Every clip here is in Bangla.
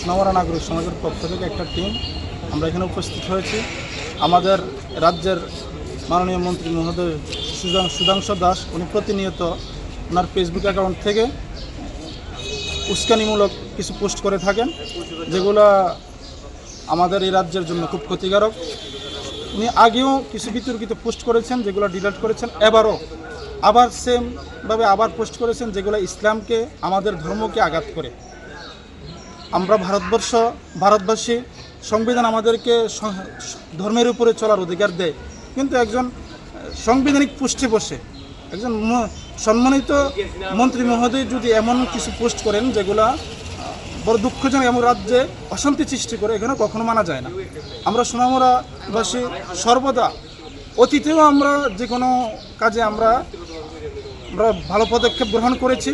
সোনামরা নাগরিক সমাজের পক্ষ থেকে একটা টিম আমরা এখানে উপস্থিত হয়েছি। আমাদের রাজ্যের মাননীয় মন্ত্রী মহোদয় সুধাংশু দাস, উনি প্রতিনিয়ত ওনার ফেসবুক অ্যাকাউন্ট থেকে উস্কানিমূলক কিছু পোস্ট করে থাকেন, যেগুলো আমাদের এই রাজ্যের জন্য খুব ক্ষতিকারক। উনি আগেও কিছু বিতর্কিত পোস্ট করেছেন, যেগুলো ডিলিট করেছেন, এবারও আবার সেমভাবে আবার পোস্ট করেছেন, যেগুলো ইসলামকে, আমাদের ধর্মকে আঘাত করে। আমরা ভারতবর্ষ, ভারতবাসী সংবিধান আমাদেরকে ধর্মের উপরে চলার অধিকার দেয়। কিন্তু একজন সাংবিধানিক পোস্টে বসে একজন সম্মানিত মন্ত্রী মহোদয় যদি এমন কিছু পোস্ট করেন যেগুলা বড় দুঃখজনক এমন রাজ্যে অশান্তি সৃষ্টি করে, এখানে কখনো মানা যায় না। আমরা সোনামুরাবাসী সর্বদা, অতীতেও আমরা যে কোনো কাজে আমরা আমরা ভালো পদক্ষেপ গ্রহণ করেছি।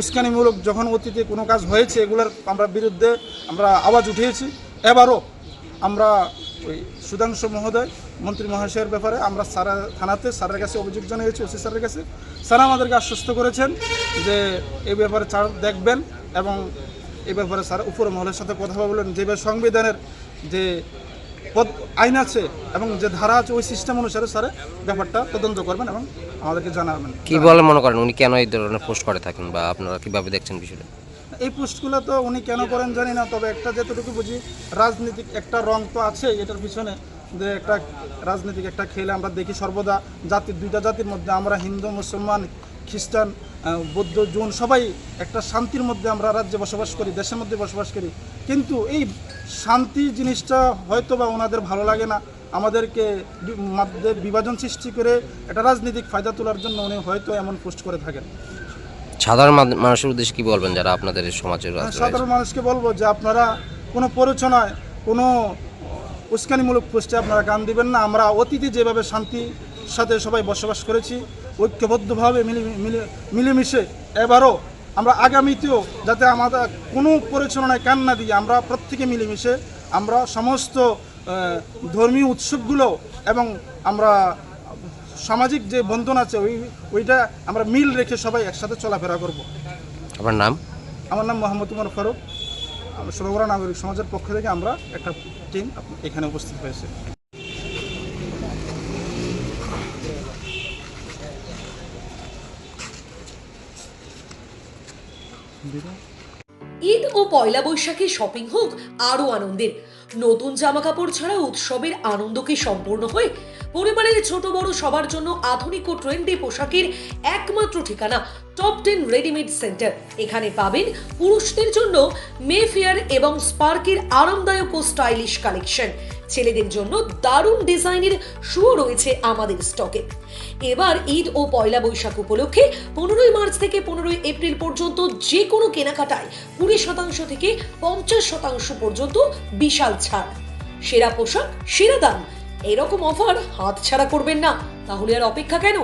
উস্কানিমূলক যখন অতীতে কোনো কাজ হয়েছে, এগুলোর আমরা বিরুদ্ধে আমরা আওয়াজ উঠিয়েছি। এবারও আমরা ওই সুধাংশু মহোদয়, মন্ত্রী মহাশয়ের ব্যাপারে আমরা সারা থানাতে স্যারের কাছে অভিযোগ জানিয়েছি, ওসি স্যারের কাছে। স্যার আমাদেরকে আশ্বস্ত করেছেন যে এই ব্যাপারে স্যার দেখবেন এবং এই ব্যাপারে স্যার উপর মহলের সাথে কথা বলবেন। যেভাবে সংবিধানের যে আইন আছে এবং যে ধারা আছে ওই সিস্টেম অনুসারে স্যার ব্যাপারটা তদন্ত করবেন এবং আমাদেরকে জানাবেন। কি বলে মনে করেন উনি কেন এই ধরনের পোস্ট করে থাকেন বা আপনারা কীভাবে দেখছেন বিষয়টা? এই পোস্টগুলো তো উনি কেন করেন জানি না তবে একটা যেতটুকু বুঝি রাজনীতিক একটা রং তো আছে এটার পিছনে যে একটা রাজনীতিক একটা খেলে আমরা দেখি সর্বদা। জাতির দুইটা জাতির মধ্যে আমরা হিন্দু মুসলমান খ্রিস্টান বৌদ্ধ জৈন সবাই একটা শান্তির মধ্যে আমরা রাজ্যে বসবাস করি দেশের মধ্যে বসবাস করি। কিন্তু এই শান্তি জিনিসটা হয়তো বা ওনাদের ভালো লাগে না। আমাদেরকে মধ্যে বিভাজন সৃষ্টি করে একটা রাজনৈতিক ফায়দা তোলার জন্য উনি হয়তো এমন পোস্ট করে থাকেন। সাধারণ মান- মানুষের উদ্দেশ্যে কি বলবেন যারা আপনাদের সমাজের হ্যাঁ, সাধারণ মানুষকে বলব যে আপনারা কোনো প্ররোচনায় কোনো উস্কানিমূলক পোস্টে আপনারা গান দিবেন না। আমরা অতীতে যেভাবে শান্তির সাথে সবাই বসবাস করেছি ঐক্যবদ্ধভাবে মিলে মিলে মিলেমিশে এবারও আমরা আগামীতেও যাতে আমাদের কোনো পরিচালনায় কান না দিয়ে আমরা প্রত্যেকে মিলেমিশে আমরা সমস্ত ধর্মীয় উৎসবগুলো এবং আমরা সামাজিক যে বন্ধন আছে ওই ওইটা আমরা মিল রেখে সবাই একসাথে চলাফেরা করব। আমার নাম? আমার নাম মোহাম্মদ উমর ফারুক। আমরা সোনামুড়া নাগরিক সমাজের পক্ষ থেকে আমরা একটা টিম এখানে উপস্থিত হয়েছে। ঈদ ও পয়লা বৈশাখে শপিং হোক আরও আনন্দের। নতুন জামা কাপড় ছাড়া উৎসবের আনন্দকে সম্পূর্ণ হয়ে পরিবারের ছোট বড় সবার জন্য আধুনিক ও ট্রেন্ডি পোশাকের একমাত্র ঠিকানা টপ টেন রেডিমেড সেন্টার এখানে পাবেন পুরুষদের জন্য মেফেয়ার এবং স্পার্কের আরামদায়ক ও স্টাইলিশ কালেকশন ছেলেদের জন্য দারুণ ডিজাইনের শুও রয়েছে আমাদের স্টকে এবার ঈদ ও পয়লা বৈশাখ উপলক্ষে পনেরোই মার্চ থেকে পনেরোই এপ্রিল পর্যন্ত যে কোনো কেনাকাটায় কুড়ি শতাংশ থেকে পঞ্চাশ শতাংশ পর্যন্ত বিশাল ছাড়। সেরা পোশাক, সেরা দাম এরকম অফার হাত ছাড়া করবেন না। তাহলে আর অপেক্ষা কেন?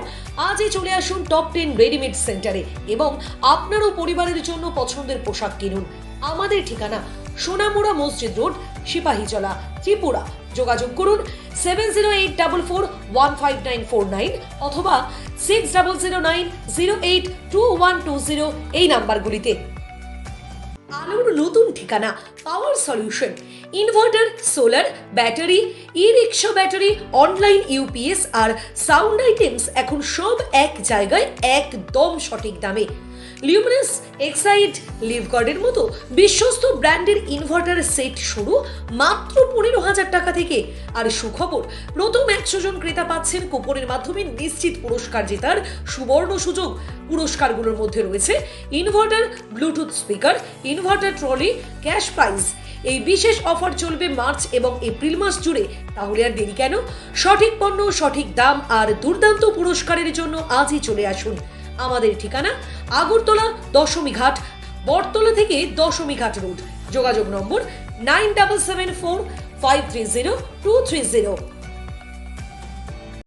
আজই চলে আসুন টপ টেন রেডিমেড সেন্টারে এবং আপনারও পরিবারের জন্য পছন্দের পোশাক কিনুন। আমাদের ঠিকানা সোনামুড়া মসজিদ রোড, সিপাহীজলা, ত্রিপুরা। যোগাযোগ করুন seven zero eight double four one five nine four nine অথবা six double zero nine zero eight two one two zero এই নাম্বারগুলিতে। আলোর নতুন ঠিকানা power solution inverter solar battery e rickshaw battery online UPS আর সাউন্ড আইটেমস এখন সব এক জায়গায় একদম সঠিক দামে। লিউমিনাস এক্সাইড লিভগার্ডের মতো বিশ্বস্ত ব্র্যান্ডের ইনভার্টার সেট শুরু মাত্র পনেরো হাজার টাকা থেকে। আর সুখবর প্রথম একশো জন ক্রেতা পাচ্ছেন কুপনের মাধ্যমে নিশ্চিত পুরস্কার জেতার সুবর্ণ সুযোগ। পুরস্কারগুলোর মধ্যে রয়েছে inverter Bluetooth speaker inverter trolley cash prize এই বিশেষ অফার চলবে মার্চ এবং এপ্রিল মাস জুড়ে। তাহলে আর দেরি কেন? সঠিক পণ্য, সঠিক দাম আর দুর্দান্ত পুরস্কারের জন্য আজই চলে আসুন। আমাদের ঠিকানা আগরতলা দশমী ঘাট, বটতলা থেকে দশমী ঘাট রোড। যোগাযোগ number nine double seven four five three zero two three zero.